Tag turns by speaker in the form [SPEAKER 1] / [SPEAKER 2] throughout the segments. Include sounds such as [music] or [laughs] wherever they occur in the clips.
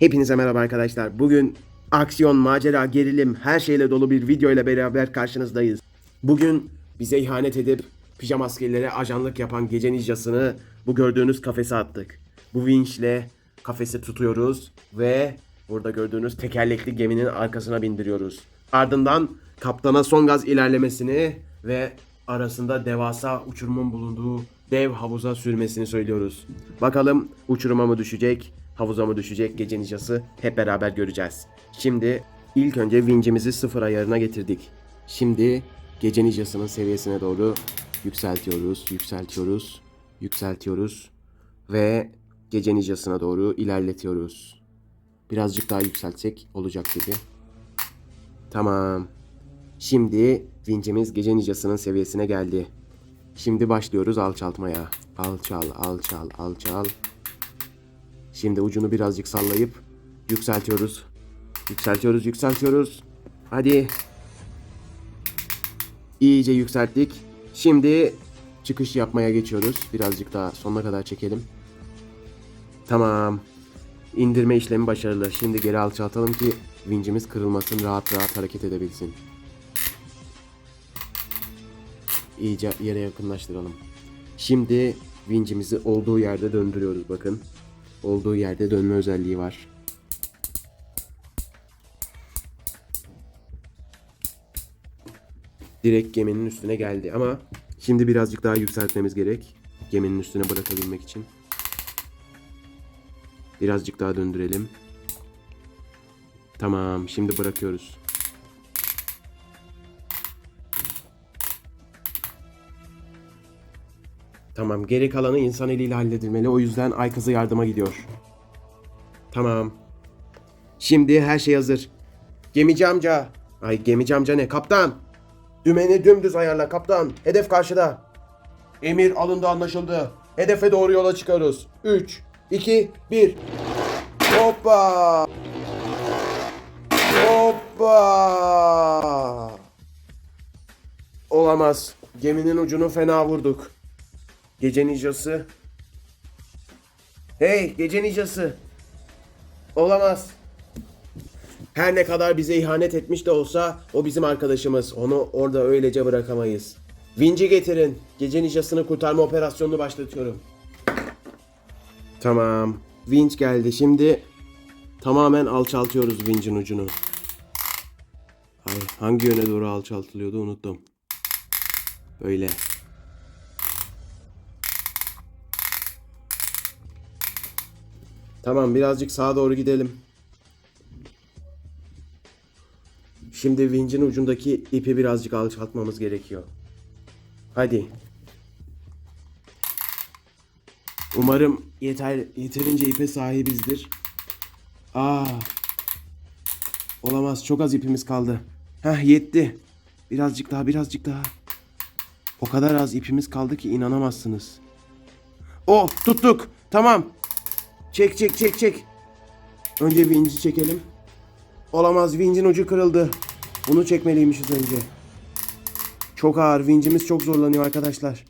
[SPEAKER 1] Hepinize merhaba arkadaşlar. Bugün aksiyon, macera, gerilim her şeyle dolu bir video ile beraber karşınızdayız. Bugün bize ihanet edip pijama askerlere ajanlık yapan gece ninjasını bu gördüğünüz kafese attık. Bu vinçle kafesi tutuyoruz ve burada gördüğünüz tekerlekli geminin arkasına bindiriyoruz. Ardından kaptana son gaz ilerlemesini ve arasında devasa uçurumun bulunduğu dev havuza sürmesini söylüyoruz. Bakalım uçuruma mı düşecek, havuza mı düşecek gece ninjası hep beraber göreceğiz. Şimdi ilk önce vincimizi sıfır ayarına getirdik. Şimdi gece ninjasının seviyesine doğru yükseltiyoruz, yükseltiyoruz, yükseltiyoruz ve gece ninjasına doğru ilerletiyoruz. Birazcık daha yükseltsek olacak gibi. Tamam. Şimdi vincimiz gece ninjasının seviyesine geldi. Şimdi başlıyoruz alçaltmaya. Alçal, alçal, alçal. Şimdi ucunu birazcık sallayıp yükseltiyoruz. Yükseltiyoruz, yükseltiyoruz. Hadi. İyice yükselttik. Şimdi çıkış yapmaya geçiyoruz. Birazcık daha sonuna kadar çekelim. Tamam. İndirme işlemi başarılı. Şimdi geri alçaltalım ki vincimiz kırılmasın, rahat rahat hareket edebilsin. İyice yere yakınlaştıralım. Şimdi vincimizi olduğu yerde döndürüyoruz bakın. Olduğu yerde dönme özelliği var. Direkt geminin üstüne geldi ama şimdi birazcık daha yükseltmemiz gerek. Geminin üstüne bırakabilmek için. Birazcık daha döndürelim. Tamam, şimdi bırakıyoruz. Tamam, geri kalanı insan eliyle halledilmeli. O yüzden ay kızı yardıma gidiyor. Tamam. Şimdi her şey hazır. Gemici amca. Ay gemici amca ne? Kaptan. Dümeni dümdüz ayarla kaptan. Hedef karşıda. Emir alındı anlaşıldı. Hedefe doğru yola çıkıyoruz. 3, 2, 1. Hoppa. Hoppa. Olamaz. Geminin ucunu fena vurduk. Gece ninjası. Hey gece ninjası. Olamaz. Her ne kadar bize ihanet etmiş de olsa o bizim arkadaşımız. Onu orada öylece bırakamayız. Vinci getirin. Gece ninjasını kurtarma operasyonunu başlatıyorum. Tamam. Vinç geldi. Şimdi tamamen alçaltıyoruz vincin ucunu. Ay, hangi yöne doğru alçaltılıyordu unuttum. Böyle. Tamam birazcık sağa doğru gidelim. Şimdi vincin ucundaki ipi birazcık alçaltmamız gerekiyor. Hadi. Umarım yeter yeterince ipe sahibizdir. Aa. Olamaz çok az ipimiz kaldı. Heh yetti. Birazcık daha birazcık daha. O kadar az ipimiz kaldı ki inanamazsınız. Oh tuttuk. Tamam. Çek çek çek çek. Önce vinci çekelim. Olamaz vincin ucu kırıldı. Bunu çekmeliymişiz önce. Çok ağır. Vincimiz çok zorlanıyor arkadaşlar.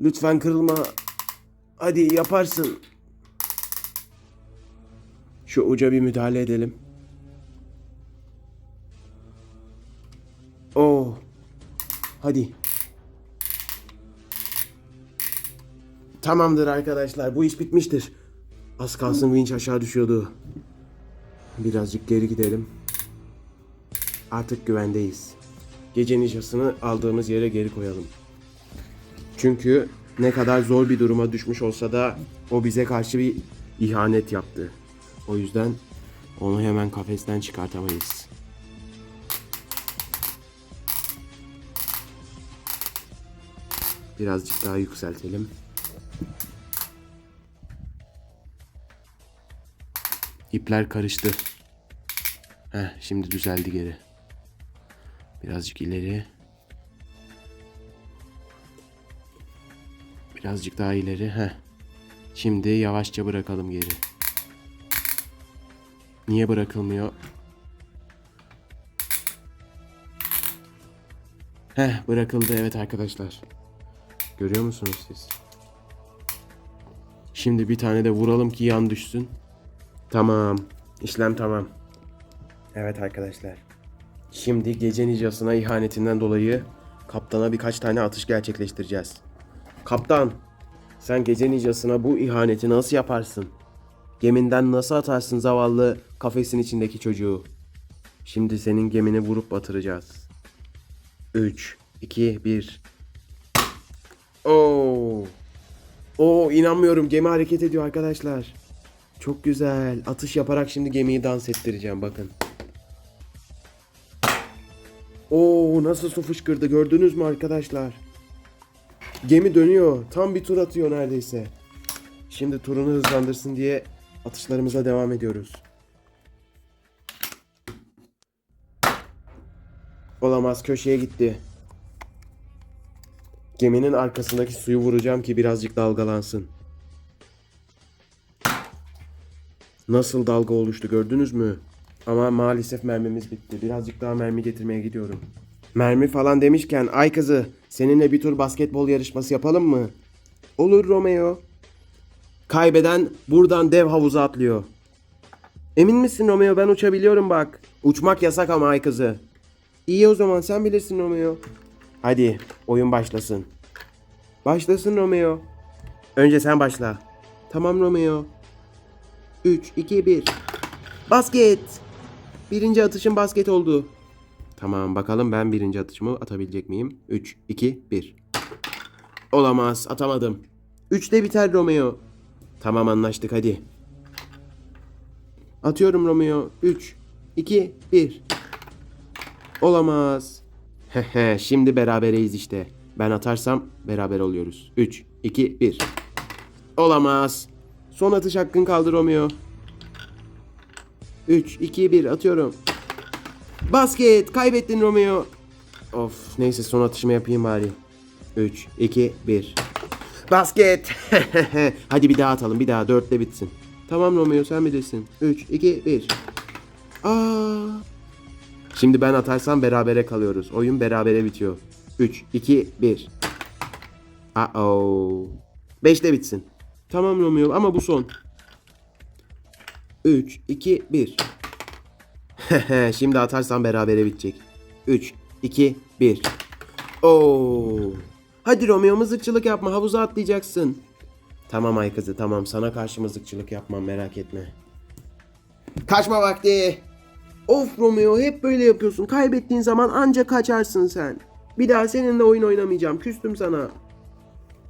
[SPEAKER 1] Lütfen kırılma. Hadi yaparsın. Şu uca bir müdahale edelim. Oo. Hadi. Tamamdır arkadaşlar. Bu iş bitmiştir. Az kalsın vinç aşağı düşüyordu. Birazcık geri gidelim. Artık güvendeyiz. Gece ninjasını aldığımız yere geri koyalım. Çünkü ne kadar zor bir duruma düşmüş olsa da o bize karşı bir ihanet yaptı. O yüzden onu hemen kafesten çıkartamayız. Birazcık daha yükseltelim. İpler karıştı. Heh, şimdi düzeldi geri. Birazcık ileri. Birazcık daha ileri. Heh. Şimdi yavaşça bırakalım geri. Niye bırakılmıyor? Heh bırakıldı evet arkadaşlar. Görüyor musunuz siz? Şimdi bir tane de vuralım ki yan düşsün. Tamam. İşlem tamam. Evet arkadaşlar. Şimdi gece nicasına ihanetinden dolayı kaptana birkaç tane atış gerçekleştireceğiz. Kaptan, sen gece nicasına bu ihaneti nasıl yaparsın? Geminden nasıl atarsın zavallı kafesin içindeki çocuğu? Şimdi senin gemini vurup batıracağız. 3, 2, 1. Oo. Oo inanmıyorum gemi hareket ediyor arkadaşlar. Çok güzel. Atış yaparak şimdi gemiyi dans ettireceğim bakın. Oo nasıl su fışkırdı gördünüz mü arkadaşlar? Gemi dönüyor. Tam bir tur atıyor neredeyse. Şimdi turunu hızlandırsın diye atışlarımıza devam ediyoruz. Olamaz köşeye gitti. Geminin arkasındaki suyu vuracağım ki birazcık dalgalansın. Nasıl dalga oluştu gördünüz mü? Ama maalesef mermimiz bitti. Birazcık daha mermi getirmeye gidiyorum. Mermi falan demişken ay kızı seninle bir tur basketbol yarışması yapalım mı? Olur Romeo. Kaybeden buradan dev havuza atlıyor. Emin misin Romeo ben uçabiliyorum bak. Uçmak yasak ama ay kızı. İyi o zaman sen bilirsin Romeo. Hadi oyun başlasın. Başlasın Romeo. Önce sen başla. Tamam Romeo. 3, 2, 1. Basket. Birinci atışım basket oldu. Tamam bakalım ben birinci atışımı atabilecek miyim? 3, 2, 1. Olamaz atamadım. 3'te biter Romeo. Tamam anlaştık hadi. Atıyorum Romeo. 3, 2, 1. Olamaz. Hehe şimdi berabereyiz işte. Ben atarsam beraber oluyoruz. 3, 2, 1. Olamaz. Son atış hakkın kaldı Romeo. 3, 2, 1 atıyorum. Basket kaybettin Romeo. Of neyse son atışımı yapayım bari. 3, 2, 1. Basket. [laughs] Hadi bir daha atalım bir daha dörtte bitsin. Tamam Romeo sen bilirsin. 3, 2, 1. Aa. Şimdi ben atarsam berabere kalıyoruz. Oyun berabere bitiyor. 3, 2, 1. Uh-oh. 5'te bitsin. Tamam Romeo ama bu son. 3, 2, 1. Şimdi atarsam berabere bitecek. 3, 2, 1. Oo. Hadi Romeo mızıkçılık yapma havuza atlayacaksın. Tamam ay kızı tamam sana karşı mızıkçılık yapmam merak etme. Kaçma vakti. Of Romeo hep böyle yapıyorsun. Kaybettiğin zaman anca kaçarsın sen. Bir daha seninle oyun oynamayacağım. Küstüm sana.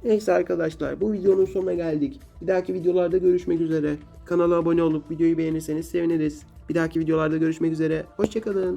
[SPEAKER 1] Neyse arkadaşlar bu videonun sonuna geldik. Bir dahaki videolarda görüşmek üzere. Kanala abone olup videoyu beğenirseniz seviniriz. Bir dahaki videolarda görüşmek üzere. Hoşçakalın.